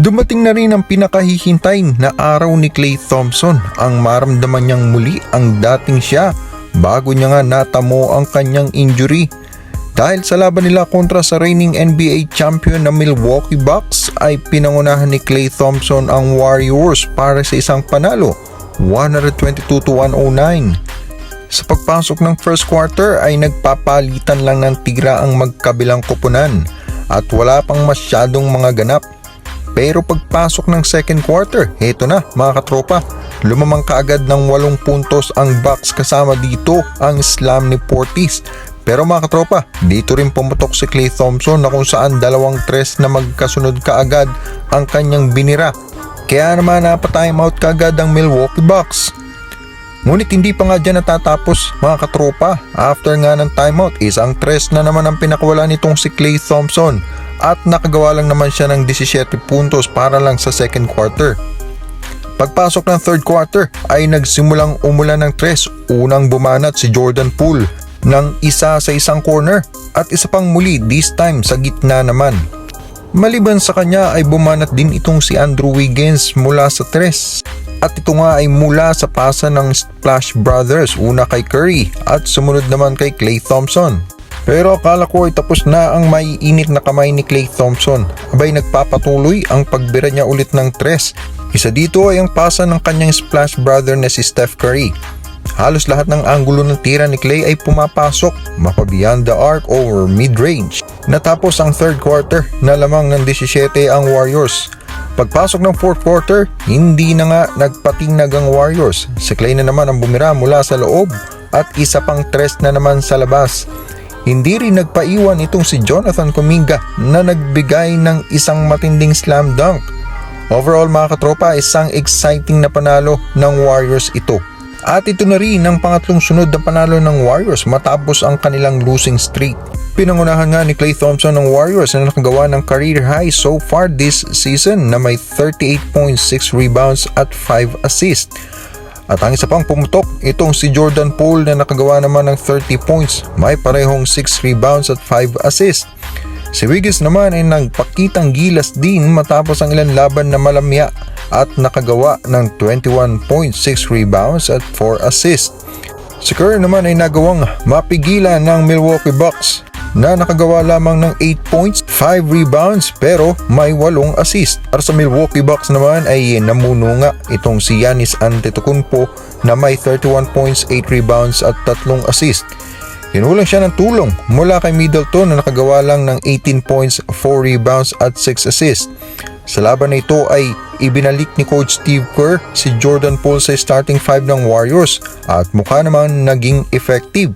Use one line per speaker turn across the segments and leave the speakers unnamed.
Dumating na rin ang pinakahihintay na araw ni Clay Thompson ang maramdaman niyang muli ang dating siya bago niya nga natamo ang kanyang injury. Dahil sa laban nila kontra sa reigning NBA champion na Milwaukee Bucks ay pinangunahan ni Clay Thompson ang Warriors para sa isang panalo 122 to 109. Sa pagpasok ng first quarter ay nagpapalitan lang ng tira ang magkabilang koponan at wala pang masyadong mga ganap. Pero pagpasok ng second quarter, heto na mga katropa, lumamang kaagad ng walong puntos ang Bucks kasama dito ang slam ni Portis. Pero mga katropa, dito rin pumutok si Clay Thompson na kung saan dalawang tres na magkasunod kaagad ang kanyang binira. Kaya naman napatime out kaagad ang Milwaukee Bucks. Ngunit hindi pa nga dyan natatapos mga katropa. After nga ng timeout, isang tres na naman ang pinakawala nitong si Clay Thompson at nakagawa lang naman siya ng 17 puntos para lang sa second quarter. Pagpasok ng third quarter ay nagsimulang umulan ng tres. Unang bumanat si Jordan Poole ng isa sa isang corner at isa pang muli this time sa gitna naman. Maliban sa kanya ay bumanat din itong si Andrew Wiggins mula sa tres. At ito nga ay mula sa pasa ng Splash Brothers, una kay Curry at sumunod naman kay Klay Thompson. Pero akala ko ay tapos na ang maiinit na kamay ni Klay Thompson. Abay nagpapatuloy ang pagbira niya ulit ng tres. Isa dito ay ang pasa ng kanyang Splash Brother na si Steph Curry. Halos lahat ng anggulo ng tira ni Clay ay pumapasok, mapa beyond the arc or mid-range. Natapos ang third quarter na lamang ng 17 ang Warriors. Pagpasok ng fourth quarter, hindi na nga nagpatinag ang Warriors. Si Clay na naman ang bumira mula sa loob at isa pang tres na naman sa labas. Hindi rin nagpaiwan itong si Jonathan Kuminga na nagbigay ng isang matinding slam dunk. Overall mga katropa, isang exciting na panalo ng Warriors ito. At ito na rin ang pangatlong sunod na panalo ng Warriors matapos ang kanilang losing streak. Pinangunahan nga ni Klay Thompson ng Warriors na nakagawa ng career high so far this season na may 38.6 rebounds at 5 assists. At ang isa pang pumutok, itong si Jordan Poole na nakagawa naman ng 30 points, may parehong 6 rebounds at 5 assists. Si Wiggins naman ay nagpakitang gilas din matapos ang ilang laban na malamya at nakagawa ng 21.6 rebounds at 4 assists. Si Curry naman ay nagawang mapigilan ng Milwaukee Bucks na nakagawa lamang ng 8 points, 5 rebounds pero may 8 assist. Para sa Milwaukee Bucks naman ay namuno nga itong si Giannis Antetokounmpo na may 31 points, 8 rebounds at 3 assist. Kinulang siya ng tulong mula kay Middleton na nakagawa lang ng 18 points, 4 rebounds at 6 assists. Sa laban na ito ay ibinalik ni Coach Steve Kerr si Jordan Poole sa starting 5 ng Warriors at mukha naman naging effective.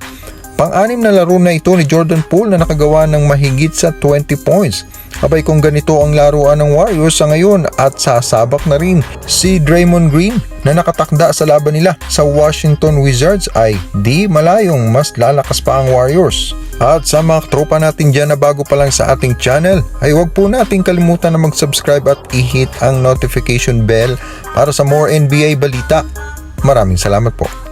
Pang-anim na laro na ito ni Jordan Poole na nakagawa ng mahigit sa 20 points. Abay kung ganito ang laruan ng Warriors sa ngayon at sasabak na rin si Draymond Green na nakatakda sa laban nila sa Washington Wizards ay di malayong mas lalakas pa ang Warriors. At sa mga tropa natin dyan na bago pa lang sa ating channel ay huwag po nating kalimutan na mag-subscribe at i-hit ang notification bell para sa more NBA balita. Maraming salamat po.